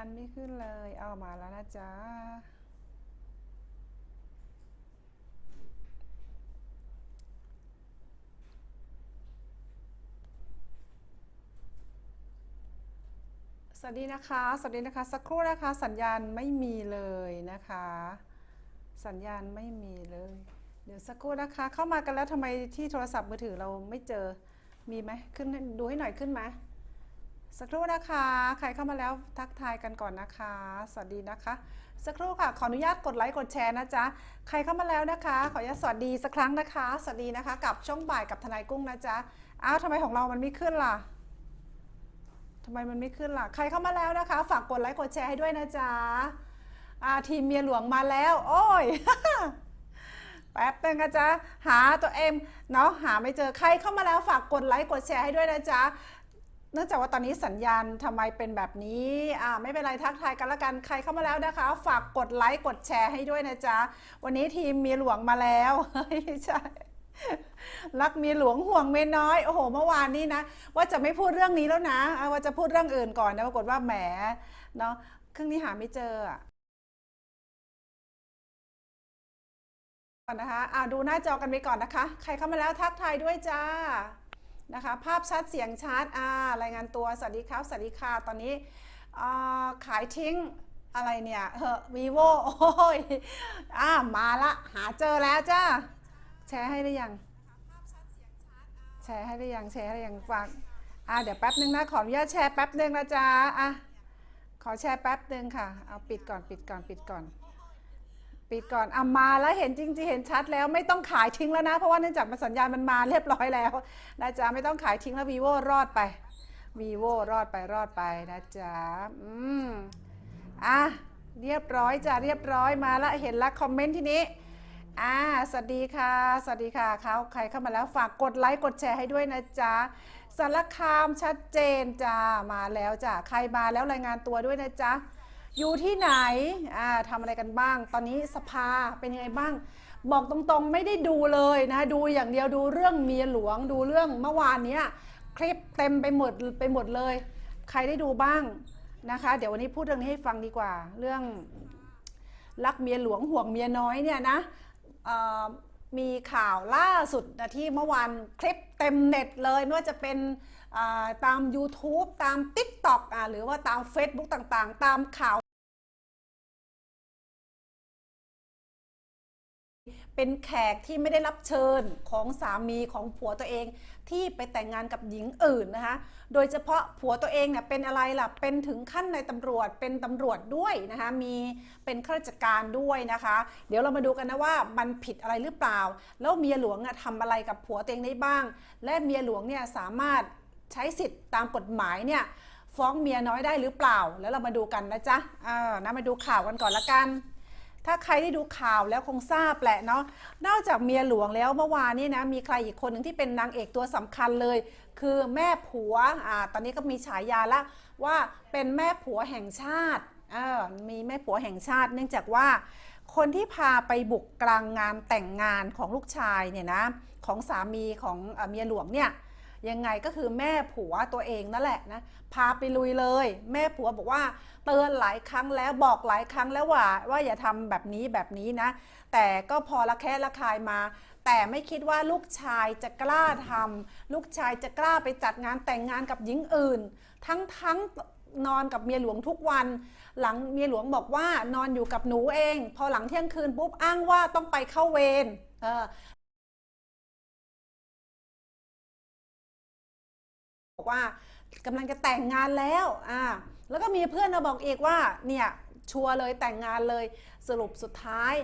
สัญญาณไม่ขึ้นเลย เอามาแล้วนะจ๊ะ สวัสดีนะคะ สวัสดีนะคะ สักครู่นะคะ สัญญาณไม่มีเลยนะคะ สัญญาณไม่มีเลย เดี๋ยวสักครู่นะคะ เข้ามากันแล้วทำไมที่โทรศัพท์มือถือเราไม่เจอ มีไหมขึ้นดูให้หน่อยขึ้นไหม สักครู่นะคะ ใครเข้ามาแล้วทักทายกันก่อนนะคะ สวัสดีนะคะ สักครู่ค่ะ ขออนุญาตกดไลค์กดแชร์นะจ๊ะ ใครเข้ามาแล้วนะคะ ขออนุญาตสวัสดีสักครั้งนะคะ สวัสดีนะคะ กับช่องบ่ายกับทนายกุ้งนะจ๊ะ อ้าวทำไมของเรามันไม่ขึ้นล่ะทำไมมันไม่ขึ้นล่ะ ใครเข้ามาแล้วนะคะ ฝากกดไลค์กดแชร์ให้ด้วยนะจ๊ะอาทีมเมียหลวงมาแล้ว โอ้ย แป๊บนึงนะจ๊ะ หาตัวเองเนาะ หาไม่เจอ ใครเข้ามาแล้วฝากกดไลค์กดแชร์ให้ด้วยนะจ๊ะ เนื่องจากว่าตอนนี้สัญญาณทำไมเป็นแบบนี้อ่าไม่เป็นไรทักทายกันละกันใครเข้ามาแล้วนะคะ ฝากกดไลค์กดแชร์ให้ด้วยนะจ๊ะ วันนี้ทีมมีหลวงมาแล้วไม่ใช่รักเมียหลวงห่วงเมียน้อย โอ้โห เมื่อวานนี้นะ ว่าจะไม่พูดเรื่องนี้แล้วนะ ว่าจะพูดเรื่องอื่นก่อนนะ ปรากฏว่าแหม เนาะเครื่องนี้หาไม่เจออะนะคะอ่าดูหน้าจอกันไปก่อนนะคะ ใครเข้ามาแล้วทักทายด้วยจ้า นะคะ ภาพชัดเสียงชัดอ่ารายงานตัวสวัสดีครับสวัสดีค่ะตอนนี้ขายทิ้งอะไรเนี่ยเฮอวีโวโอ้ยอ่ามาละหาเจอแล้วจ้าแชร์ให้หรือยังแชร์ให้หรือยังแชร์ให้หรือยังฟังอ่าเดี๋ยวแป๊บนึงนะขออนุญาตแชร์แป๊บนึงนะจ๊ะอะขอแชร์แป๊บนึงค่ะเอาปิดก่อนปิดก่อนปิดก่อน ปิดก่อนเอามาแล้วเห็นจริงๆเห็นชัดแล้วไม่ต้องขายทิ้งแล้วนะ เพราะว่าเนื่องจากมันสัญญาณมันมาเรียบร้อยแล้วนะจ๊ะไม่ต้องขายทิ้งแล้ว vivo รอดไป vivo รอดไปรอดไปนะจ๊ะอืมอะเรียบร้อยจ้ะเรียบร้อยมาแล้วเห็นแล้วคอมเมนต์ที่นี้อ่าสวัสดีค่ะ สวัสดีค่ะเขาใครเข้ามาแล้วฝากกดไลค์กดแชร์ให้ด้วยนะจ๊ะสารคามชัดเจนจ้ามาแล้วจ้ะใครมาแล้วรายงานตัวด้วยนะจ๊ะ อยู่ที่ไหนอ่าทำอะไรกันบ้าง ตอนนี้สภาเป็นยังไงบ้าง บอกตรงๆไม่ได้ดูเลยนะดูอย่างเดียวดูเรื่องเมียหลวงดูเรื่องเมื่อวานเนี้ยคลิปเต็มไปหมดไปหมดเลย ใครได้ดูบ้างนะคะ เดี๋ยววันนี้พูดเรื่องนี้ให้ฟังดีกว่า เรื่องรักเมียหลวงห่วงเมียน้อยเนี่ยนะมีข่าวล่าสุดนะที่เมื่อวานคลิปเต็มเน็ตเลยไม่ว่าจะเป็น ตาม YouTube ตาม TikTok อ่าหรือว่าตาม Facebook ต่างๆ ตามข่าว เป็นแขกที่ไม่ได้รับเชิญของสามีของผัวตัวเอง ที่ไปแต่งงานกับหญิงอื่นนะคะ โดยเฉพาะผัวตัวเองเนี่ยเป็นอะไรล่ะ เป็นถึงขั้นในตำรวจ เป็นตำรวจด้วยนะคะ มีเป็นข้าราชการด้วยนะคะ เดี๋ยวเรามาดูกันนะว่ามันผิดอะไรหรือเปล่า แล้วเมียหลวงอะทำอะไรกับผัวตัวเองได้บ้าง และเมียหลวงเนี่ยสามารถ ใช้สิทธิ์ตามกฎหมายเนี่ยฟ้องเมียน้อยได้หรือเปล่า แล้วเรามาดูกันนะจ๊ะเออนะมาดูข่าวกันก่อนละกัน ถ้าใครได้ดูข่าวแล้วคงทราบแหละเนาะ นอกจากเมียหลวงแล้วเมื่อวานนี้นะมีใครอีกคนหนึ่งที่เป็นนางเอกตัวสำคัญเลย คือแม่ผัว อ่า ตอนนี้ก็มีฉายาละว่าเป็นแม่ผัวแห่งชาติเออมีแม่ผัวแห่งชาติ เนื่องจากว่าคนที่พาไปบุกกลางงานแต่งงานของลูกชายเนี่ยนะของสามีของเมียหลวงเนี่ย ยังไงก็คือแม่ผัวตัวเองนั่นแหละนะพาไปลุยเลย แม่ผัวบอกว่าเตือนหลายครั้งแล้วบอกหลายครั้งแล้วว่า ว่าอย่าทำแบบนี้แบบนี้นะ แต่ก็พอละแค่ละคายมาแต่ไม่คิดว่าลูกชายจะกล้าทำลูกชายจะกล้าไปจัดงานแต่งงานกับหญิงอื่น ทั้งทั้งนอนกับเมียหลวงทุกวัน หลังเมียหลวงบอกว่านอนอยู่กับหนูเอง พอหลังเที่ยงคืนปุ๊บอ้างว่าต้องไปเข้าเวร บอกว่ากำลังจะแต่งงานแล้วอ่าแล้วก็มีเพื่อนมาบอกอีกว่าเนี่ยชัวร์เลยแต่งงานเลยสรุปสุดท้าย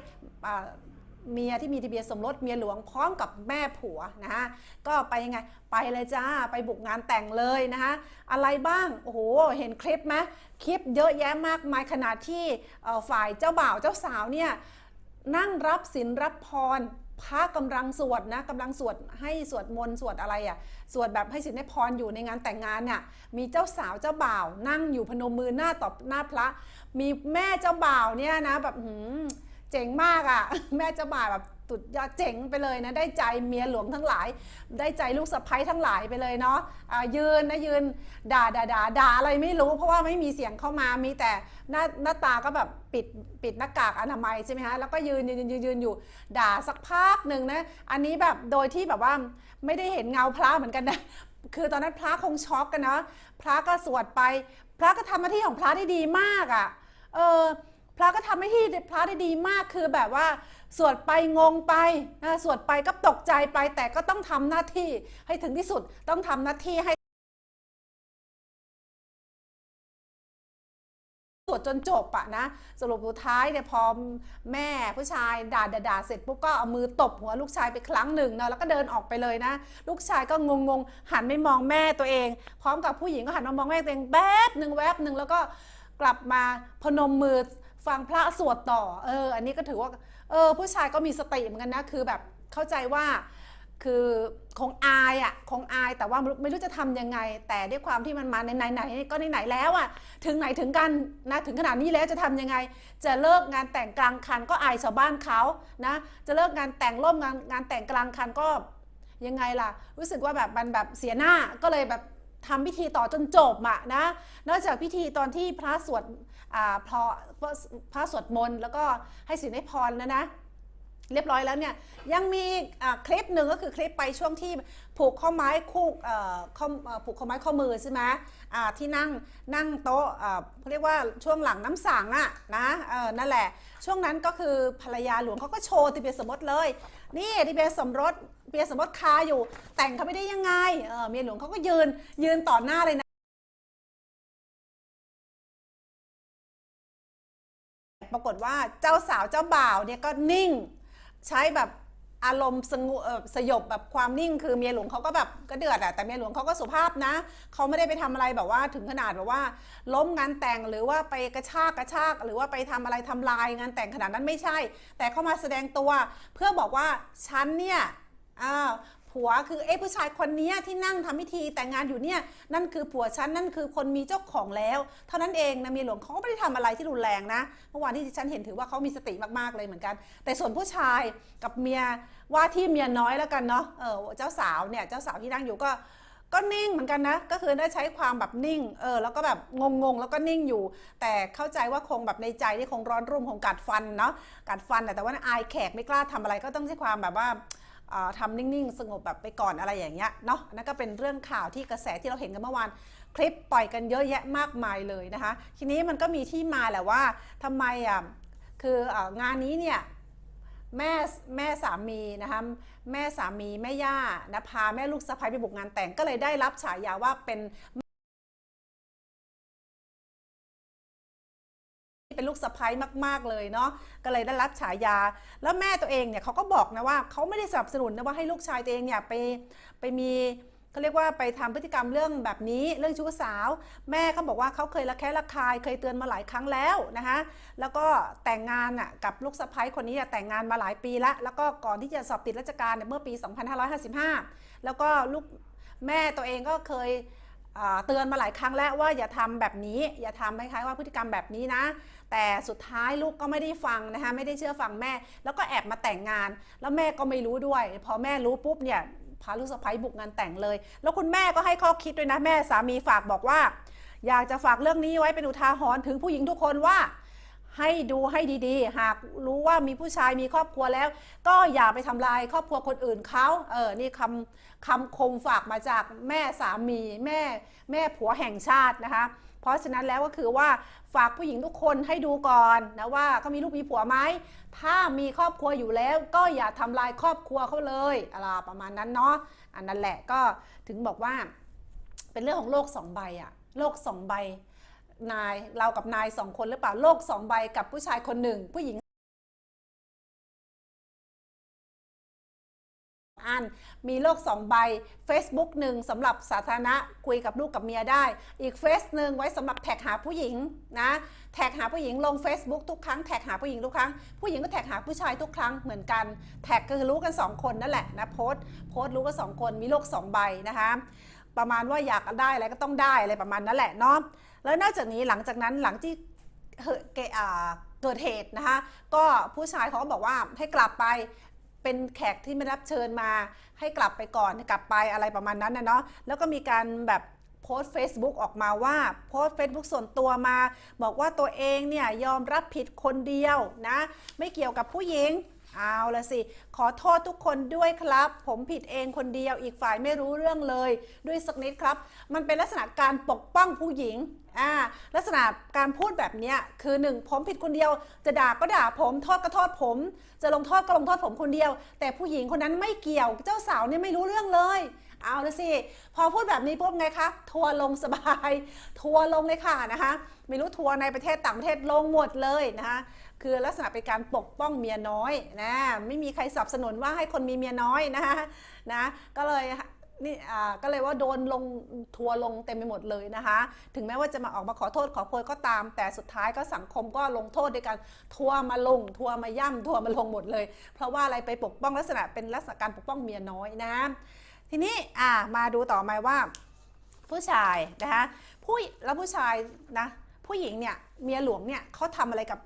เมียที่มีทะเบียนสมรสเมียหลวงพร้อมกับแม่ผัวนะฮะก็ไปยังไงไปเลยจ้าไปบุกงานแต่งเลยนะฮะอะไรบ้างโอ้โหเห็นคลิปไหมคลิปเยอะแยะมากมายขนาดที่ฝ่ายเจ้าบ่าวเจ้าสาวเนี่ยนั่งรับศีลรับพร พระกำลังสวดนะกำลังสวดให้สวดมนต์สวดอะไรอะ่ะสวดแบบให้ศีลให้พรอยู่ในงานแต่งงานเนี่ยมีเจ้าสาวเจ้าบ่าว นั่งอยู่พนมมือหน้าต่อหน้าพระ มีแม่เจ้าบ่าวเนี่ยนะแบบหืมเจ๋งมากอะ่ะ แม่เจ้าบ่าวแบบ ตุดยอดเจ๋งไปเลยนะได้ใจเมียหลวงทั้งหลาย ได้ใจลูกสะใภ้ทั้งหลายไปเลยเนาะอ่ายืนนะยืนด่าด่าด่าด่าอะไรไม่รู้ เพราะว่าไม่มีเสียงเข้ามามีแต่หน้าหน้าตาก็แบบปิดปิดหน้ากากอนามัยใช่ไหมฮะแล้วก็ยืนยืนยืนยืนยืนอยู่ด่าสักพักหนึ่งนะอันนี้แบบโดยที่แบบว่าไม่ได้เห็นเงาพระเหมือนกันนะคือตอนนั้นพระคงช็อกกันนะพระก็สวดไป พระก็ทำหน้าที่ของพระได้ดีมากอะ่ะเออ พระก็ทำหน้าที่พระได้ดีมากคือแบบว่า สวดไปงงไปนะสวดไปก็ตกใจไป แต่ก็ต้องทำหน้าที่ให้ถึงที่สุดต้องทำหน้าที่ให้สวดจนจบอะนะสรุปสุดท้ายเนี่ยพอแม่ผู้ชายด่าด่าดาเสร็จปุ๊บก็เอามือตบหัวลูกชายไปครั้งหนึ่งเนาะแล้วก็เดินออกไปเลยนะ ลูกชายก็งงงหันไม่มองแม่ตัวเอง พร้อมกับผู้หญิงก็หันมามองแม่ตัวเองแป๊บหนึ่งแวบหนึ่งแล้วก็กลับมาพนมมือ ฟังพระสวดต่อ เออ อันนี้ก็ถือว่า เออ ผู้ชายก็มีสติเหมือนกันนะ คือแบบเข้าใจว่า คือคงอายอะ คงอาย แต่ว่าไม่รู้จะทำยังไง แต่ด้วยความที่มันมาในไหนไหนๆก็ในไหนๆแล้วอะ ถึงไหนถึงกันนะ ถึงขนาดนี้แล้วจะทำยังไง จะเลิกงานแต่งกลางคันก็อายชาวบ้านเขานะ จะเลิกงานแต่งร่วมงานงานแต่งกลางคันก็ยังไงล่ะ รู้สึกว่าแบบมันแบบเสียหน้า ก็เลยแบบ ทำพิธีต่อจนจบอะนะ นอกจากพิธีตอนที่พระสวดอ่าพอพระสวดมนต์แล้วก็ให้สินให้พรนะนะ เรียบร้อยแล้วเนี่ยยังมีอ่าคลิปหนึ่งก็คือคลิปไปช่วงที่ผูกข้อไม้คู่อ่อข้อเอ่อผูกข้อไม้ข้อมือใช่ไหมอ่าที่นั่งนั่งโต๊ะอ่าเขาเรียกว่าช่วงหลังน้ำสังอะนะเออนั่นแหละ ช่วงนั้นก็คือภรรยาหลวงเขาก็โชว์ทะเบียนสมรสเลย นี่ทะเบียนสมรส ทะเบียสมรสคาอยู่ แต่งเขาไม่ได้ยังไงเออเมียหลวงเขาก็ยืนยืนต่อหน้าเลยนะปรากฏว่าเจ้าสาวเจ้าบ่าวเนี่ยก็นิ่ง ใช้แบบอารมณ์สงบสยบแบบความนิ่งคือเมียหลวงเขาก็แบบก็เดือดอะแต่เมียหลวงเขาก็สุภาพนะเขาไม่ได้ไปทำอะไรแบบว่าถึงขนาดแบบว่า ล้มงานแต่งหรือว่าไปกระชากกระชาก หรือว่าไปทำอะไรทำลายงานแต่งขนาดนั้นไม่ใช่ แต่เขามาแสดงตัวเพื่อบอกว่าฉันเนี่ย อ้าวผัวคือเอ้ผู้ชายคนนี้ที่นั่งทำพิธีแต่งงานอยู่เนี่ยนั่นคือผัวฉันนั่นคือคนมีเจ้าของแล้ว เท่านั้นเองนะมีหลวงเขาก็ไม่ได้ทำอะไรที่รุนแรงนะเมื่อวานที่ฉันเห็นถือว่าเขามีสติมากๆเลยเหมือนกัน แต่ส่วนผู้ชายกับเมียว่าที่เมียน้อยแล้วกันเนาะเออเจ้าสาวเนี่ยเจ้าสาวที่นั่งอยู่ก็ก็นิ่งเหมือนกันนะ ก็คือได้ใช้ความแบบนิ่ง เออ แล้วก็แบบงงๆ แล้วก็นิ่งอยู่ แต่เข้าใจว่าคงแบบในใจที่คงร้อนรุ่มคงกัดฟันเนาะ กัดฟัน แต่แต่ว่าอายแขกไม่กล้าทำอะไรก็ต้องใช้ความแบบว่า ทำนิ่งๆ สงบแบบไปก่อนอะไรอย่างเงี้ยเนาะนั่นก็เป็นเรื่องข่าวที่กระแสที่เราเห็นกันเมื่อวานคลิปปล่อยกันเยอะแยะมากมายเลยนะคะ ทีนี้มันก็มีที่มาแหละว่าทำไมอะคืองานนี้เนี่ยแม่แม่สามีนะคะแม่สามีแม่ย่านะพาแม่ลูกสะใภ้ไปบุกงานแต่งก็เลยได้รับฉายาว่าเป็น เป็นลูกสะใภ้มากๆเลยเนาะก็เลยได้รับฉายา แล้วแม่ตัวเองเนี่ยเขาก็บอกนะว่าเขาไม่ได้สนับสนุนนะว่าให้ลูกชายตัวเองเนี่ยไปไปมีเขาเรียกว่าไปทำพฤติกรรมเรื่องแบบนี้เรื่องชู้สาว แม่เขาบอกว่าเขาเคยระแคะระคายเคยเตือนมาหลายครั้งแล้วนะคะแล้วก็แต่งงานอะกับลูกสะใภ้คนนี้แต่งงานมาหลายปีละแล้วก็ก่อนที่จะสอบติดราชการเนี่ยเมื่อปี 2555 แล้วก็ลูกแม่ตัวเองก็เคยเตือนมาหลายครั้งแล้วว่าอย่าทำแบบนี้ อย่าทำคล้ายๆว่าพฤติกรรมแบบนี้นะ แต่สุดท้ายลูกก็ไม่ได้ฟังนะคะไม่ได้เชื่อฟังแม่ แล้วก็แอบมาแต่งงาน แล้วแม่ก็ไม่รู้ด้วย พอแม่รู้ปุ๊บเนี่ยพาลูกสะใภ้บุกงานแต่งเลย แล้วคุณแม่ก็ให้ข้อคิดด้วยนะแม่สามีฝากบอกว่า อยากจะฝากเรื่องนี้ไว้เป็นอุทาหรณ์ถึงผู้หญิงทุกคนว่าให้ดูให้ดีๆ หากรู้ว่ามีผู้ชายมีครอบครัวแล้ว ก็อย่าไปทำลายครอบครัวคนอื่นเขาเออ นี่คำคำคมฝากมาจากแม่สามีแม่แม่ผัวแห่งชาตินะคะ เพราะฉะนั้นแล้วก็คือว่าฝากผู้หญิงทุกคนให้ดูก่อนนะว่าเขามีลูกมีผัวไหมถ้ามีครอบครัวอยู่แล้วก็อย่าทำลายครอบครัวเขาเลยอะไรประมาณนั้นเนาะอันนั้นแหละก็ถึงบอกว่า เป็นเรื่องของโลกสองใบอะโลกสองใบนายเรากับนายสองคนหรือเปล่าโลกสองใบกับผู้ชายคนหนึ่งผู้หญิง อัน มีโลกสองใบ Facebook หนึ่งสำหรับสาธารณะคุยกับลูกกับเมียได้ อีกเฟซหนึ่งไว้สำหรับแท็กหาผู้หญิงนะแท็กหาผู้หญิงลง Facebook ทุกครั้งแท็กหาผู้หญิงทุกครั้งผู้หญิงก็แท็กหาผู้ชายทุกครั้งเหมือนกัน แท็กก็คือรู้กันสองคนนั่นแหละนะโพส์โพส์รู้กันสองคนมีโลกสองใบนะคะประมาณว่าอยากได้อะไรก็ต้องได้อะไรประมาณนั้นแหละเนาะแล้วนอกจากนี้หลังจากนั้นหลังที่เกเกิดเหตุนะคะก็ผู้ชายเขาก็บอกว่าให้กลับไป เป็นแขกที่ไม่รับเชิญมา ให้กลับไปก่อนกลับไปอะไรประมาณนั้นนะเนาะแล้วก็มีการแบบโพสต์ Facebook ออกมาว่าโพสต์ Facebook ส่วนตัวมา บอกว่าตัวเองเนี่ยยอมรับผิดคนเดียวนะ ไม่เกี่ยวกับผู้หญิง เอาละสิ ขอโทษทุกคนด้วยครับ ผมผิดเองคนเดียวอีกฝ่ายไม่รู้เรื่องเลย ด้วยสักนิดครับ มันเป็นลักษณะการปกป้องผู้หญิงอ่าลักษณะการพูดแบบนี้คือหนึ่งผมผิดคนเดียว จะด่าก็ด่าผมโทษก็โทษผม จะลงโทษก็ลงโทษผมคนเดียว แต่ผู้หญิงคนนั้นไม่เกี่ยวเจ้าสาวเนี่ยไม่รู้เรื่องเลยเอาละสิ พอพูดแบบนี้ปุ๊บไงคะทัวลงสบาย ทัวลงเลยค่ะนะคะ ไม่รู้ทัวในประเทศต่างประเทศลงหมดเลยนะคะ คือลักษณะเป็นการปกป้องเมียน้อยนะไม่มีใครสนับสนุนว่าให้คนมีเมียน้อยนะคะนะก็เลยนี่อ่าก็เลยว่าโดนลงทัวลงเต็มไปหมดเลยนะคะ ถึงแม้ว่าจะมาออกมาขอโทษขอโพยก็ตาม แต่สุดท้ายก็สังคมก็ลงโทษด้วยการทัวมาลง ทัวมาย่ำทัวมาลงหมดเลย เพราะว่าอะไรไปปกป้องลักษณะเป็นลักษณะการปกป้องเมียน้อยนะ ทีนี้อ่ามาดูต่อมาว่า ผู้ชายนะคะผู้แล้วผู้ชายนะผู้หญิงเนี่ยเมียหลวงเนี่ยเขาทำอะไรกับ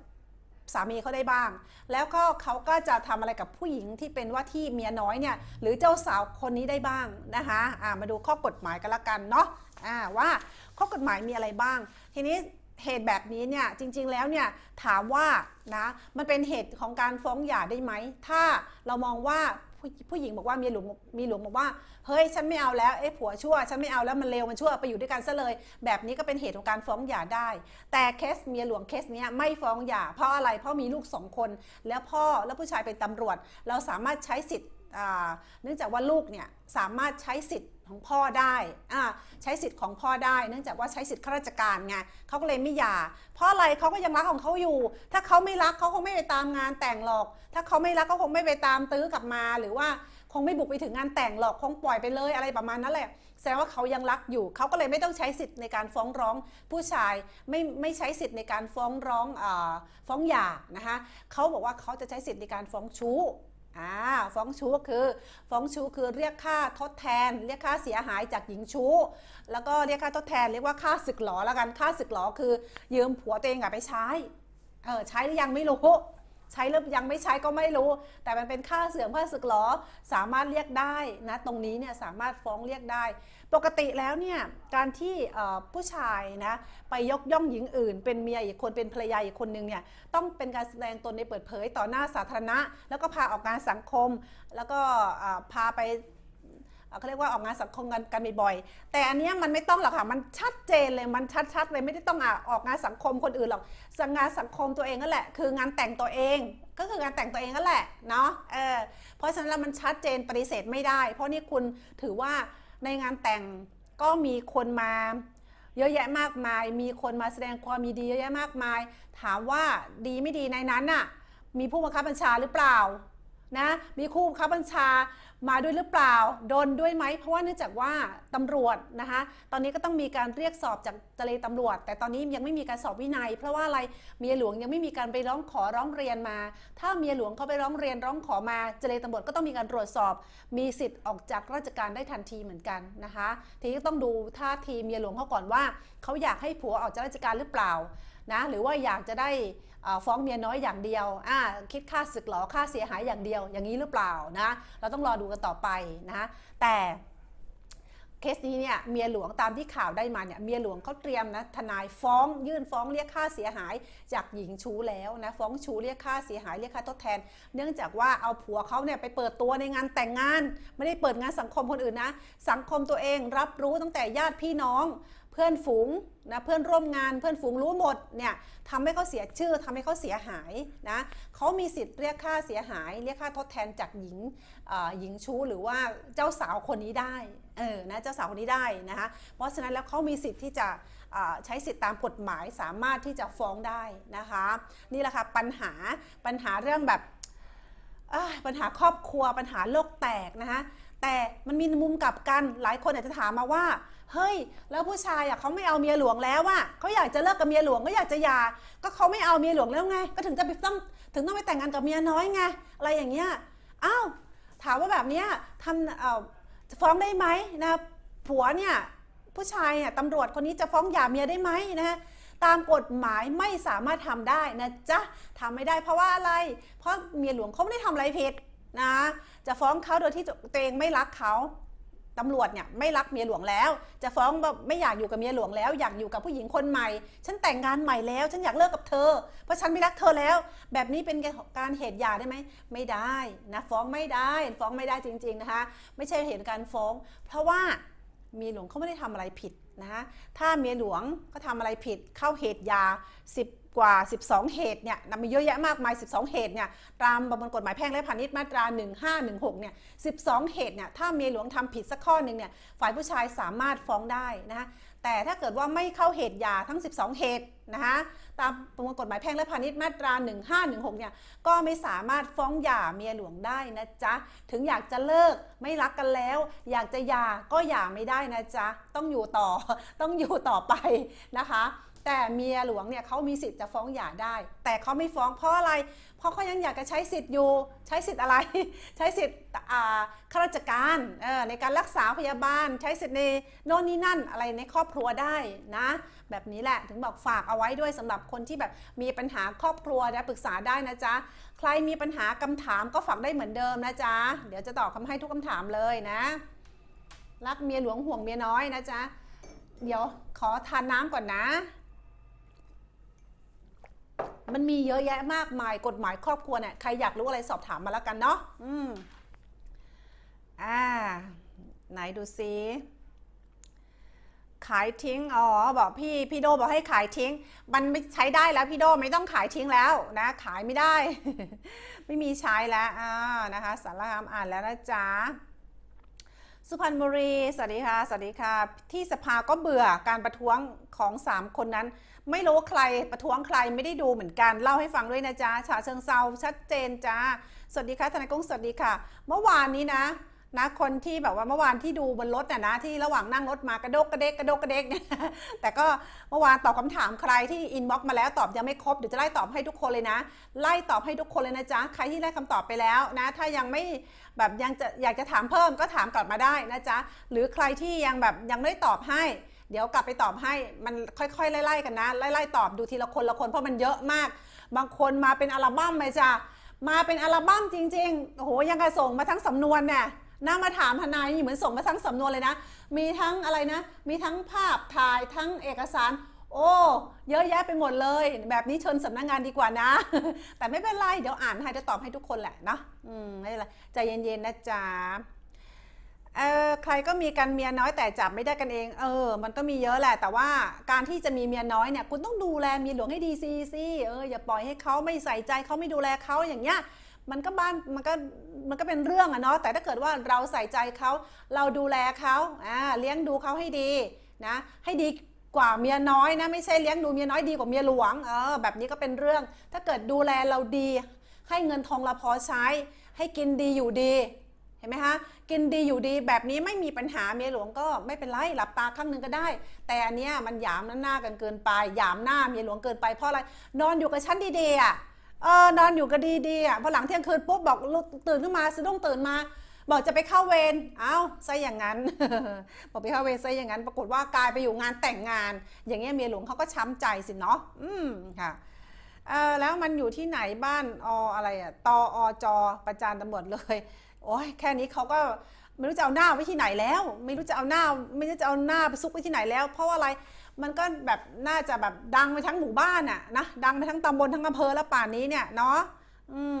สามีเขาได้บ้าง แล้วก็เขาก็จะทำอะไรกับผู้หญิงที่เป็นว่าที่เมียน้อยเนี่ยหรือเจ้าสาวคนนี้ได้บ้างนะคะะมาดูข้อกฎหมายกันละกันเนาะะว่าข้อกฎหมายมีอะไรบ้าง ทีนี้เหตุแบบนี้เนี่ยจริงๆแล้วเนี่ยถามว่านะมันเป็นเหตุของการฟ้องหย่าได้ไหม ถ้าเรามองว่า ผู้ผู้หญิงบอกว่าเมียหลวงมีหลวงบอกว่าเฮ้ยฉันไม่เอาแล้วเอ้ผัวชั่วฉันไม่เอาแล้วมันเลวมันชั่วไปอยู่ด้วยกันซะเลย แบบนี้ก็เป็นเหตุของการฟ้องหย่าได้ แต่เคสเมียหลวงเคสนี้ไม่ฟ้องหย่าเพราะอะไรเพราะมีลูกสองคน แล้วพ่อแล้วผู้ชายเป็นตำรวจ เราสามารถใช้สิทธิ์ เนื่องจากว่าลูกเนี่ยสามารถใช้สิทธิ์ของพ่อได้ใช้สิทธิ์ของพ่อได้ เนื่องจากว่าใช้สิทธิ์ข้าราชการไงเขาก็เลยไม่หย่าเพราะอะไรเขาก็ยังรักของเขาอยู่ ถ้าเขาไม่รักเขาคงไม่ไปตามงานแต่งหรอก ถ้าเขาไม่รักเขาคงไม่ไปตามตื้อกลับมาหรือว่าคงไม่บุกไปถึงงานแต่งหรอกคงปล่อยไปเลยอะไรประมาณนั้นแหละแสดงว่าเขายังรักอยู่ เขาก็เลยไม่ต้องใช้สิทธิ์ในการฟ้องร้องผู้ชายไม่ไม่ใช้สิทธิ์ในการฟ้องร้องอฟ้องหย่านะคะเขาบอกว่าเขาจะใช้สิทธิ์ในการฟ้องชู้ อ่าฟ้องชู้คือฟ้องชู้คือเรียกค่าทดแทน เรียกค่าเสียหายจากหญิงชู้ แล้วก็เรียกค่าทดแทนเรียกว่าค่าศึกหลอแล้วกันค่าศึกหลอคือ ยืมผัวตัวเองอะไปใช้เออใช้หรือยังไม่รู้ ใช้หรือยังไม่ใช้ก็ไม่รู้ แต่มันเป็นค่าเสื่อมค่าศึกหรอสามารถเรียกได้นะตรงนี้เนี่ยสามารถฟ้องเรียกได้ ปกติแล้วเนี่ยการที่ผู้ชายนะไปยกย่องหญิงอื่น เป็นเมียอีกคนเป็นภรรยาอีกคนนึงเนี่ยต้องเป็นการแสดงตนในเปิดเผยต่อหน้าสาธารณะ แล้วก็พาออกงานสังคม แล้วก็พาไป เขาเรียกว่าออกงานสังคมกันกันบ่อยๆแต่อันนี้มันไม่ต้องหรอกค่ะ มันชัดเจนเลย มันชัดๆเลยไม่ได้ต้องออกงานสังคมคนอื่นหรอกสังงานสังคมตัวเองนั่นแหละ คืองานแต่งตัวเอง ก็คืองานแต่งตัวเองนั่นแหละ เนาะ เออ เพราะฉะนั้นแล้วมันชัดเจนปฏิเสธไม่ได้ เพราะนี่คุณถือว่าในงานแต่งก็มีคนมาเยอะแยะมากมาย มีคนมาแสดงความยินดีเยอะแยะมากมาย ถามว่าดีไม่ดีในนั้นน่ะ มีผู้บังคับบัญชาหรือเปล่า นะ มีคู่บังคับบัญชา มาด้วยหรือเปล่า โดนด้วยไหม เพราะว่าเนื่องจากว่าตำรวจนะคะ ตอนนี้ก็ต้องมีการเรียกสอบจากเจเลตำรวจ แต่ตอนนี้ยังไม่มีการสอบวินัย เพราะว่าอะไร เมียหลวงยังไม่มีการไปร้องขอร้องเรียนมา ถ้าเมียหลวงเขาไปร้องเรียนร้องขอมา เจเลตำรวจก็ต้องมีการตรวจสอบ มีสิทธิ์ออกจากราชการได้ทันทีเหมือนกันนะคะ ทีนี้ต้องดูท่าทีเมียหลวงเขาก่อนว่า เขาอยากให้ผัวออกจากราชการหรือเปล่า นะ หรือว่าอยากจะได้ ฟ้องเมียน้อยอย่างเดียวคิดค่าศึกหรอค่าเสียหายอย่างเดียว อย่างนี้หรือเปล่านะเราต้องรอดูกันต่อไปนะแต่เคสนี้เนี่ยเมียหลวงตามที่ข่าวได้มาเนี่ยเมียหลวงเขาเตรียมนะทนายฟ้องยื่นฟ้องเรียกค่าเสียหายจากหญิงชู้แล้วนะฟ้องชู้เรียกค่าเสียหายเรียกค่าทดแทน เนื่องจากว่าเอาผัวเขาเนี่ยไปเปิดตัวในงานแต่งงาน ไม่ได้เปิดงานสังคมคนอื่นนะสังคมตัวเองรับรู้ตั้งแต่ญาติพี่น้อง เพื่อนฝูงนะเพื่อนร่วมงานเพื่อนฝูงรู้หมดเนี่ยทำให้เขาเสียชื่อทำให้เขาเสียหายนะเขามีสิทธิ์เรียกค่าเสียหาย เรียกค่าทดแทนจากหญิงหญิงชู้หรือว่าเจ้าสาวคนนี้ได้เออนะเจ้าสาวคนนี้ได้นะคะเพราะฉะนั้นแล้วเขามีสิทธิ์ที่จะใช้สิทธิ์ตามกฎหมายสามารถที่จะฟ้องได้นะคะ นี่แหละค่ะปัญหาปัญหาเรื่องแบบปัญหาครอบครัวปัญหาโลกแตกนะคะแต่มันมีมุมกลับกันหลายคนอาจจะถามมาว่า เฮ้ย แล้วผู้ชายอะเขาไม่เอาเมียหลวงแล้วอะเขาอยากจะเลิกกับเมียหลวงก็อยากจะหย่าก็เขาไม่เอาเมียหลวงแล้วไง ก็ถึงจะไปต้องถึงต้องไปแต่งงานกับเมียน้อยไงอะไรอย่างเงี้ยอ้าวถามว่าแบบเนี้ยทำเอ่อจะฟ้องได้ไหมนะผัวเนี่ยผู้ชายเนี่ยตำรวจคนนี้จะฟ้องหย่าเมียได้ไหมนะตามกฎหมายไม่สามารถทำได้นะจ๊ะทำไม่ได้เพราะว่าอะไร เพราะเมียหลวงเขาไม่ได้ทำอะไรผิดนะ จะฟ้องเขาโดยที่ตัวเองไม่รักเขา ตำรวจเนี่ยไม่รักเมียหลวงแล้ว จะฟ้องแบบไม่อยากอยู่กับเมียหลวงแล้ว อยากอยู่กับผู้หญิงคนใหม่ ฉันแต่งงานใหม่แล้ว ฉันอยากเลิกกับเธอ เพราะฉันไม่รักเธอแล้ว แบบนี้เป็นการเหตุหย่าได้ไหมไม่ได้นะฟ้องไม่ได้ฟ้องไม่ได้จริงๆนะคะไม่ใช่เหตุการณ์ฟ้อง เพราะว่าเมียหลวงเขาไม่ได้ทำอะไรผิดนะะถ้าเมียหลวงก็ทำอะไรผิดเข้าเหตุหยา 10 กว่า 12 เหตุเนี่ยนำมีเยอะแยะมากมาย 12 เหตุเนี่ยตามประมวลกฎหมายแพ่งและพาณิชย์มาตรา 1516 เนี่ย 12 เหตุเนี่ยถ้าเมียหลวงทำผิดสักข้อหนึ่งเนี่ยฝ่ายผู้ชายสามารถฟ้องได้นะคะแต่ถ้าเกิดว่าไม่เข้าเหตุยาทั้ง 12 เหตุนะคะตามประมวลกฎหมายแพ่งและพาณิชย์มาตรา 1516 เนี่ยก็ไม่สามารถฟ้องหย่าเมียหลวงได้นะจ๊ะถึงอยากจะเลิกไม่รักกันแล้ว อยากจะหย่าก็หย่าไม่ได้นะจ๊ะต้องอยู่ต่อต้องอยู่ต่อไปนะคะ แต่เมียหลวงเนี่ยเขามีสิทธิ์จะฟ้องหย่าได้ แต่เขาไม่ฟ้องเพราะอะไร เพราะเขายังอยากจะใช้สิทธิ์อยู่ ใช้สิทธิ์อะไร ใช้สิทธิ์ข้าราชการในการรักษาพยาบาล ใช้สิทธิ์ในโน่นนี่นั่นอะไรในครอบครัวได้นะ แบบนี้แหละถึงบอกฝากเอาไว้ด้วยสำหรับคนที่แบบมีปัญหาครอบครัวนะปรึกษาได้นะจ๊ะใครมีปัญหาคำถามก็ฝากได้เหมือนเดิมนะจ๊ะเดี๋ยวจะตอบคำให้ทุกคำถามเลยนะ รักเมียหลวงห่วงเมียน้อยนะจ๊ะเดี๋ยวขอทานน้ำก่อนนะ มันมีเยอะแยะมากมายกฎหมายครอบครัวเนี่ยใครอยากรู้อะไรสอบถามมาแล้วกันเนาะอืมอ่าไหนดูซิขายทิ้ง อ๋อ บอกพี่ พี่โดบอกให้ขายทิ้ง มันไม่ใช้ได้แล้วพี่โดไม่ต้องขายทิ้งแล้วนะ ขายไม่ได้ ไม่มีใช้แล้วอ่านะคะสารคามอ่านแล้วนะจ๊ะ สุพรรณบุรี สวัสดีค่ะ สวัสดีค่ะ ที่สภาก็เบื่อการประท้วงของ 3 คนนั้น ไม่รู้ใครประท้วงใครไม่ได้ดูเหมือนกัน เล่าให้ฟังด้วยนะจ๊ะฉาเชิงเซาชัดเจนจ้า สวัสดีค่ะทนายกุ้งสวัสดีค่ะ เมื่อวานนี้นะนะคนที่แบบว่าเมื่อวานที่ดูบนรถน่ะนะที่ระหว่างนั่งรถมากระดกกระเดกกระดกกระเดกเนี่ยแต่ก็เมื่อวานตอบคำถามใครที่อินบ็อกมาแล้วตอบยังไม่ครบเดี๋ยวจะไล่ตอบให้ทุกคนเลยนะ ไล่ตอบให้ทุกคนเลยนะจ๊ะใครที่ได้คำตอบไปแล้วนะ ถ้ายังไม่ แบบยังจะอยากจะถามเพิ่มก็ถามกลับมาได้นะจ๊ะ หรือใครที่ยังแบบยังไม่ได้ตอบให้ เดี๋ยวกลับไปตอบให้มันค่อยๆไล่ๆกันนะ ไล่ๆตอบดูทีละคนละคนเพราะมันเยอะมาก บางคนมาเป็นอัลบั้มเลยจ้ะมาเป็นอัลบั้มจริงๆโอ้โหยังกระส่งมาทั้งสำนวนเนี่ยน่ามาถามทนายนี่เหมือนส่งมาทั้งสำนวนเลยนะ มีทั้งอะไรนะ มีทั้งภาพถ่ายทั้งเอกสาร โอ้เยอะแยะไปหมดเลย แบบนี้เชิญสำนักงงานดีกว่านะ แต่ไม่เป็นไร เดี๋ยวอ่านให้จะตอบให้ทุกคนแหละเนาะอืมไม่เป็นไรใจเย็นๆนะจ๊ะเออใครก็มีกันเมียน้อยแต่จับไม่ได้กันเอง เออ มันก็มีเยอะแหละ แต่ว่าการที่จะมีเมียน้อยเนี่ย คุณต้องดูแลเมียหลวงให้ดีสิสิเอออย่าปล่อยให้เขาไม่ใส่ใจเขาไม่ดูแลเขาอย่างเงี้ยมันก็บ้านมันก็มันก็เป็นเรื่องอะเนาะแต่ถ้าเกิดว่าเราใส่ใจเขาเราดูแลเขาอ่าเลี้ยงดูเขาให้ดีนะให้ดี กว่าเมียน้อยนะไม่ใช่เลี้ยงดูเมียน้อยดีกว่าเมียหลวงเออแบบนี้ก็เป็นเรื่อง ถ้าเกิดดูแลเราดี ให้เงินทองเราพอใช้ ให้กินดีอยู่ดีเห็นไหมคะกินดีอยู่ดีแบบนี้ไม่มีปัญหาเมียหลวงก็ไม่เป็นไรหลับตาข้างหนึงก็ได้ แต่อันเนี้ยมันหยามหน้ากันเกินไปหยามหน้าเมียหลวงเกินไปเพราะอะไรนอนอยู่กับฉันดีๆอะเออนอนอยู่ก็ดีๆอะพอหลังเที่ยงคืนปุ๊บบอกลุกตื่นขึ้นมาสะดุ้งตื่นมา บอกจะไปเข้าเวรเอ้าซะอย่างนั้น บอกไปเข้าเวรซะอย่างนั้น ปรากฏว่ากลายไปอยู่งานแต่งงาน อย่างเงี้ยเมียหลวงเขาก็ช้ำใจสิเนาะอืมค่ะเออแล้วมันอยู่ที่ไหนบ้านออะไรอะตออจประจานตำรวจเลย โอ้ยแค่นี้เขาก็ไม่รู้จะเอาหน้าไว้ที่ไหนแล้ว ไม่รู้จะเอาหน้า ไม่รู้จะเอาหน้าไปซุกไว้ที่ไหนแล้ว เพราะว่าอะไรมันก็แบบน่าจะแบบดังไปทั้งหมู่บ้านอะนะดังไปทั้งตำบลทั้งอำเภอแล้วป่านนี้เนี่ยเนาะอืม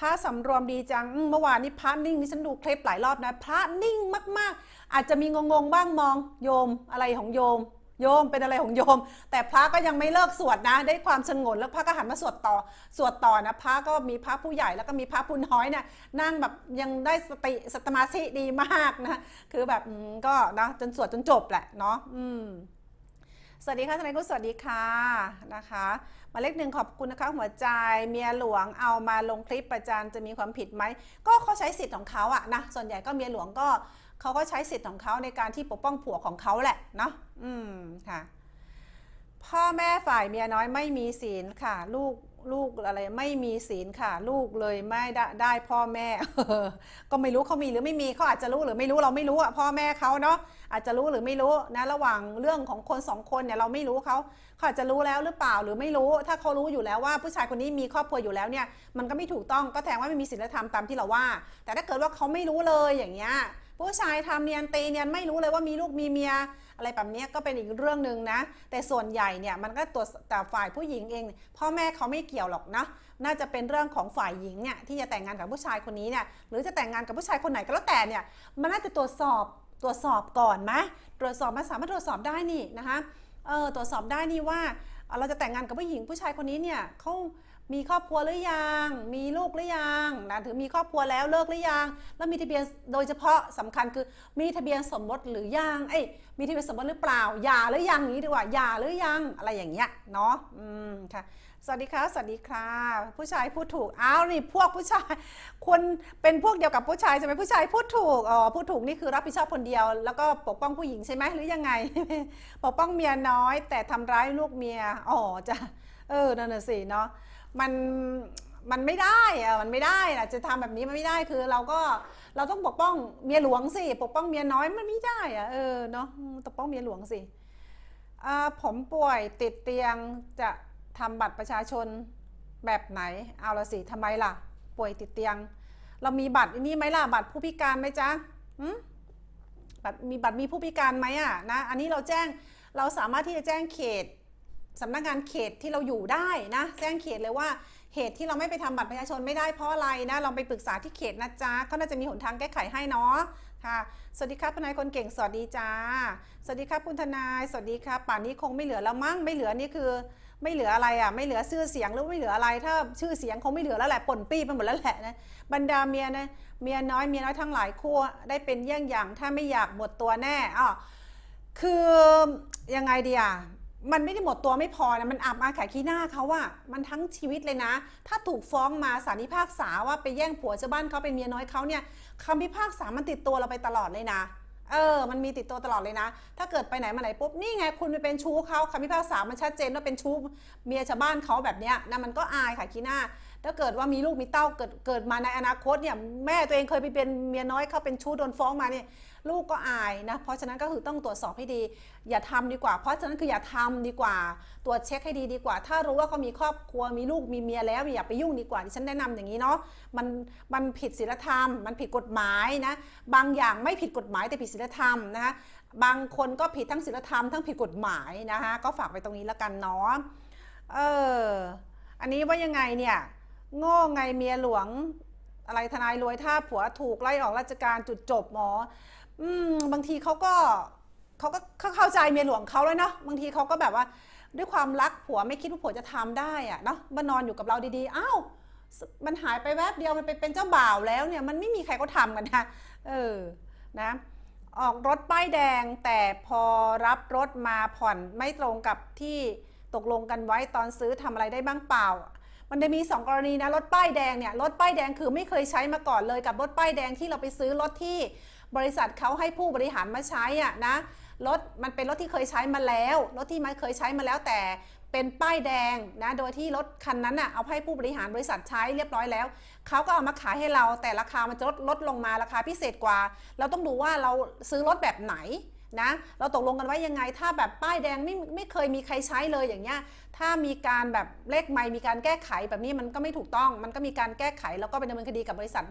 พระสำรวมดีจังเมื่อวานนี้พระนิ่งนี่ฉันดูคลิปหลายรอบนะ พระนิ่งมากๆ อาจจะมีงงๆบ้างมองโยมอะไรของโยม โยมเป็นอะไรของโยม แต่พระก็ยังไม่เลิกสวดนะ ได้ความสงบแล้วพระก็หันมาสวดต่อ สวดต่อนะ พระก็มีพระผู้ใหญ่แล้วก็มีพระผู้น้อยเนี่ยนั่งแบบยังได้สติสตมาธิดีมากนะ คือแบบก็นะจนสวดจนจบแหละเนาะอืม สวัสดีค่ะทนายกุศสวัสดีค่ะนะคะหมายเลขหนึ่งขอบคุณนะคะหัวใจเมียหลวงเอามาลงคลิปประจานจะมีความผิดไหมก็เขาใช้สิทธิ์ของเขาอะนะส่วนใหญ่ก็เมียหลวงก็เขาก็ใช้สิทธิ์ของเขาในการที่ปกป้องผัวของเขาแหละเนาะอืมค่ะ พ่อแม่ฝ่ายเมียน้อยไม่มีศีลค่ะ ลูก ลูกอะไรไม่มีศีลค่ะ ลูกเลยไม่ได้ได้พ่อแม่ก็ไม่รู้เขามีหรือไม่มีเขาอาจจะรู้หรือไม่รู้เราไม่รู้อะพ่อแม่เขาเนาะอาจจะรู้หรือไม่รู้นะระหว่างเรื่องของคนสองคนเนี่ยเราไม่รู้เขาเขาอาจจะรู้แล้วหรือเปล่าหรือไม่รู้ ถ้าเขารู้อยู่แล้วว่าผู้ชายคนนี้มีครอบครัวอยู่แล้วเนี่ยมันก็ไม่ถูกต้องก็แสดงว่าไม่มีศีลธรรมตามที่เราว่า แต่ถ้าเกิดว่าเขาไม่รู้เลยอย่างเงี้ย ผู้ชายทำเนียนตีเนียนไม่รู้เลยว่ามีลูกมีเมีย อะไรแบบนี้ก็เป็นอีกเรื่องหนึ่งนะ แต่ส่วนใหญ่เนี่ยมันก็ตัวแต่ฝ่ายผู้หญิงเอง พ่อแม่เขาไม่เกี่ยวหรอกนะน่าจะเป็นเรื่องของฝ่ายหญิงเนี่ยที่จะแต่งงานกับผู้ชายคนนี้เนี่ยหรือจะแต่งงานกับผู้ชายคนไหนก็แล้วแต่เนี่ยมันน่าจะตรวจสอบตรวจสอบก่อนไหมตรวจสอบมันสามารถตรวจสอบได้นี่นะคะเออตรวจสอบได้นี่ว่าเราจะแต่งงานกับผู้หญิงผู้ชายคนนี้เนี่ยเขา มีครอบครัวหรือยัง มีลูกหรือยังนะถือมีครอบครัวแล้วเลิกหรือยัง แล้วมีทะเบียนโดยเฉพาะสำคัญคือมีทะเบียนสมรสหรือยังเอ้ยมีทะเบียนสมรสหรือเปล่าหย่าหรือยังอย่างนี้ดีกว่าหย่าหรือยังอะไรอย่างเงี้ยเนาะอืมค่ะสวัสดีค่ะสวัสดีค่ะ ผู้ชายพูดถูกอ้าวนี่พวกผู้ชายคุณเป็นพวกเดียวกับผู้ชายใช่ไหมผู้ชายพูดถูกอ๋อพูดถูกนี่คือรับผิดชอบคนเดียว แล้วก็ปกป้องผู้หญิงใช่ไหมหรือยังไง ปกป้องเมียน้อย แต่ทำร้ายลูกเมียอ๋อจะเออนั่นน่ะสิเนาะ มันมันไม่ได้อะมันไม่ได้อะจะทำแบบนี้มันไม่ได้คือเราก็เราต้องปกป้องเมียหลวงสิปกป้องเมียน้อยมันไม่ได้อะเออเนาะปกป้องเมียหลวงสิอ่าผมป่วยติดเตียงจะทำบัตรประชาชนแบบไหนเอาละสิทำไมล่ะ ป่วยติดเตียง เรามีบัตรนี่ไหมล่ะบัตรผู้พิการไหมจ๊ะหืมบัตรมีบัตรมีผู้พิการไหมอะนะอันนี้เราแจ้งเราสามารถที่จะแจ้งเขต สำนักงานเขตที่เราอยู่ได้นะแจ้งเขตเลยว่าเหตุที่เราไม่ไปทำบัตรประชาชนไม่ได้เพราะอะไรนะลองไปปรึกษาที่เขตนะจ๊ะเขาน่าจะมีหนทางแก้ไขให้เนาะค่ะ สวัสดีครับทนายคนเก่งสวัสดีจ้าสวัสดีครับคุณทนายสวัสดีครับป่านนี้คงไม่เหลือแล้วมั้งไม่เหลือนี่คือ ไม่เหลืออะไรอะไม่เหลือชื่อเสียงหรือไม่เหลืออะไร ถ้าชื่อเสียงคงไม่เหลือแล้วแหละป่นปี้ไปหมดแล้วแหละนะบรรดาเมียนะเมียน้อยเมียน้อยทั้งหลายคู่ได้เป็นเยี่ยงอย่างถ้าไม่อยากหมดตัวแน่อ้อคือยังไงดีอะ มันไม่ได้หมดตัวไม่พอนะมันอับอาขายขี้หน้าเขาอะมันทั้งชีวิตเลยนะ ถ้าถูกฟ้องมาศาลพิพากษาว่าไปแย่งผัวชาวบ้านเขาเป็นเมียน้อยเขาเนี่ยคำพิพากษามันติดตัวเราไปตลอดเลยนะ เออ มันมีติดตัวตลอดเลยนะ ถ้าเกิดไปไหนมาไหนปุ๊บนี่ไงคุณไปเป็นชู้เขาคำพิพากษามันชัดเจนว่าเป็นชู้เมียชาวบ้านเขาแบบเนี้ยนะมันก็อายขายขี้หน้า ถ้าเกิดว่ามีลูกมีเต้าเกิดเกิดมาในอนาคตเนี่ยแม่ตัวเองเคยไปเป็นเมียน้อยเขาเป็นชู้โดนฟ้องมาเนี่ย ลูกก็อายนะ เพราะฉะนั้นก็คือต้องตรวจสอบให้ดี อย่าทำดีกว่า เพราะฉะนั้นคืออย่าทำดีกว่า ตรวจเช็คให้ดีดีกว่า ถ้ารู้ว่าเขามีครอบครัวมีลูกมีเมียแล้วอย่าไปยุ่งดีกว่าดิฉันแนะนำอย่างนี้เนาะ มันมันผิดศีลธรรม มันผิดกฎหมายนะ บางอย่างไม่ผิดกฎหมายแต่ผิดศีลธรรมนะคะบางคนก็ผิดทั้งศีลธรรมทั้งผิดกฎหมายนะคะก็ฝากไปตรงนี้แล้วกันเนาะ เออ อันนี้ว่ายังไงเนี่ยโง่ไงเมียหลวงอะไรทนายรวยถ้าผัวถูกไล่ออกราชการจุดจบหมอ อืมบางทีเขาก็เขาก็เข้าใจเมียหลวงเขาแล้วเนาะบางทีเขาก็แบบว่า ด้วยความรักผัวไม่คิดว่าผัวจะทำได้อะเนาะมานอนอยู่กับเราดีๆอ้าวมันหายไปแวบเดียวมันไปเป็นเจ้าบ่าวแล้วเนี่ยมันไม่มีใครเขาทำกันนะเออนะออกรถป้ายแดงแต่พอรับรถมาผ่อนไม่ตรงกับที่ตกลงกันไว้ตอนซื้อทำอะไรได้บ้างเปล่า มันจะมี 2 กรณีนะรถป้ายแดงเนี่ยรถป้ายแดงคือไม่เคยใช้มาก่อนเลยกับรถป้ายแดงที่เราไปซื้อรถที่ บริษัทเขาให้ผู้บริหารมาใช้อะนะรถมันเป็นรถที่เคยใช้มาแล้ว รถที่มันเคยใช้มาแล้วแต่เป็นป้ายแดงนะโดยที่รถคันนั้นอะเอาให้ผู้บริหารบริษัทใช้เรียบร้อยแล้วเขาก็เอามาขายให้เราแต่ราคามันจะลดลดลงมาราคาพิเศษกว่า เราต้องดูว่าเราซื้อรถแบบไหนนะเราตกลงกันไว้ยังไง ถ้าแบบป้ายแดงไม่ไม่เคยมีใครใช้เลยอย่างเงี้ยถ้ามีการแบบเลขไม่มีการแก้ไขแบบนี้มันก็ไม่ถูกต้อง มันก็มีการแก้ไขแล้วก็ไปดำเนินคดีกับบริษัท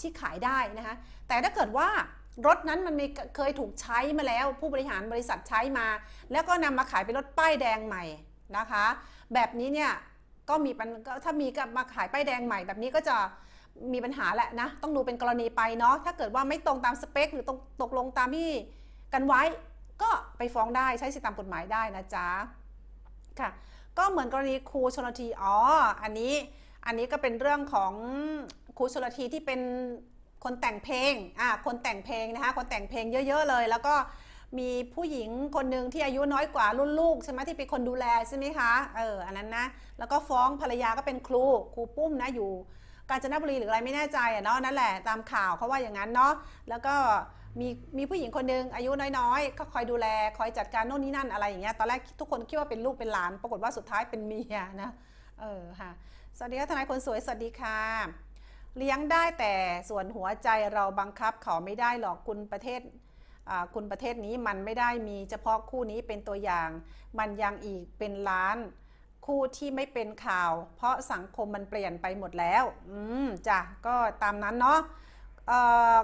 ที่ขายได้นะคะแต่ถ้าเกิดว่ารถนั้นมันมเคยถูกใช้มาแล้ว ผู้บริหารบริษัทใช้มา แล้วก็นำมาขายเป็นรถป้ายแดงใหม่นะคะ แบบนี้เนี่ยก็มีปัญก็ถ้ามีก็มาขายป้ายแดงใหม่ แบบนี้ก็จะมีปัญหาแหละนะ ต้องดูเป็นกรณีไปเนาะถ้าเกิดว่าไม่ตรงตามสเปค หรือตกตกลงตามที่กันไว้ ก็ไปฟ้องได้ใช้สิทธิตามกฎหมายได้นะจ๊ะค่ะ ก็เหมือนกรณีครูชนทีอ๋ออันนี้อันนี้ก็เป็นเรื่องของ ครูชลทีที่เป็นคนแต่งเพลงอ่าคนแต่งเพลงนะคะ คนแต่งเพลงเยอะๆเลย แล้วก็มีผู้หญิงคนหนึ่งที่อายุน้อยกว่ารุ่นลูกใช่ไหมที่เป็นคนดูแลใช่ไหมคะเอออันนั้นนะแล้วก็ฟ้องภรรยาก็เป็นครูครูปุ้มนะอยู่ กาญจนบุรีหรืออะไรไม่แน่ใจอะเนาะนั่นแหละตามข่าวเขาว่าอย่างนั้นเนาะแล้วก็มีมีผู้หญิงคนหนึ่งอายุน้อยๆ ก็คอยดูแลคอยจัดการโน่นนี่นั่นอะไรอย่างเงี้ยตอนแรกทุกคนคิดว่าเป็นลูกเป็นหลาน ปรากฏว่าสุดท้ายเป็นเมียนะเออค่ะสวัสดีค่ะทนายคนสวยสวัสดีค่ะ เลี้ยงได้แต่ส่วนหัวใจเราบังคับเขาไม่ได้หรอกคุณประเทศคุณประเทศนี้มันไม่ได้มีเฉพาะคู่นี้เป็นตัวอย่าง มันยังอีกเป็นล้านคู่ที่ไม่เป็นข่าว เพราะสังคมมันเปลี่ยนไปหมดแล้ว อืมจ้ะก็ตามนั้นเนาะออ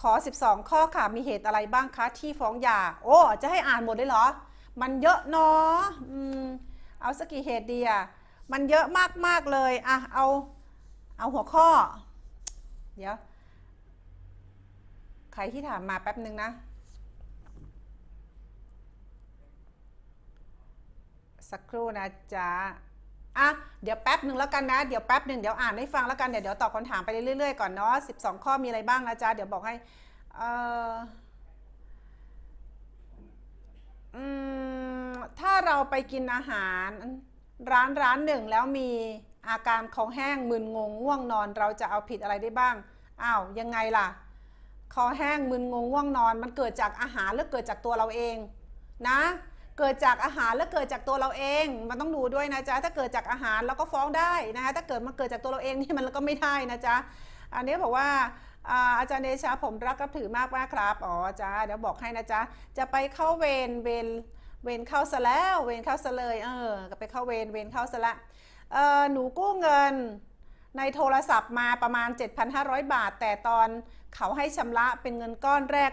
ขอ 12 ข้อค่ะ มีเหตุอะไรบ้างคะ ที่ฟ้องหย่า โอ้ จะให้อ่านหมดเลยเหรอ มันเยอะเนาะอืมเอาสักกี่เหตุดีอะมันเยอะมากๆเลยอะเอา เอาหัวข้อ เดี๋ยว ใครที่ถามมาแป๊บนึงนะสักครู่นะจ๊ะ อะ เดี๋ยวแป๊บหนึ่งแล้วกันนะ เดี๋ยวแป๊บหนึ่งเดี๋ยวอ่านให้ฟังแล้วกัน เดี๋ยวเดี๋ยวตอบคำถามไปเรื่อยๆก่อนเนาะ12 ข้อมีอะไรบ้างนะจ๊ะ เดี๋ยวบอกให้ เอ่อ อืม ถ้าเราไปกินอาหาร ร้านร้านหนึ่งแล้วมี อาการคอแห้งมึนงงง่วงนอนเราจะเอาผิดอะไรได้บ้าง อ้าวยังไงล่ะ คอแห้งมึนงงง่วงนอน มันเกิดจากอาหารหรือเกิดจากตัวเราเองนะ เกิดจากอาหารแล้วเกิดจากตัวเราเอง มันต้องดูด้วยนะจ๊ะ ถ้าเกิดจากอาหารเราก็ฟ้องได้นะคะถ้าเกิดมันเกิดจากตัวเราเองนี่มันก็ไม่ได้นะจ๊ะ อันนี้บอกว่าอ่าอาจารย์เดชาผมรักกับถือมากมากครับ อ๋อจ้าเดี๋ยวบอกให้นะจ๊ะ จะไปเข้าเวรเวรเวรเข้าซะแล้ว เวรเข้าซะเลย เออ ก็ไปเข้าเวรเวรเข้าซะละ เออหนูกู้เงินในโทรศัพท์มาประมาณ 7,500 บาท แต่ตอนเขาให้ชำระเป็นเงินก้อนแรก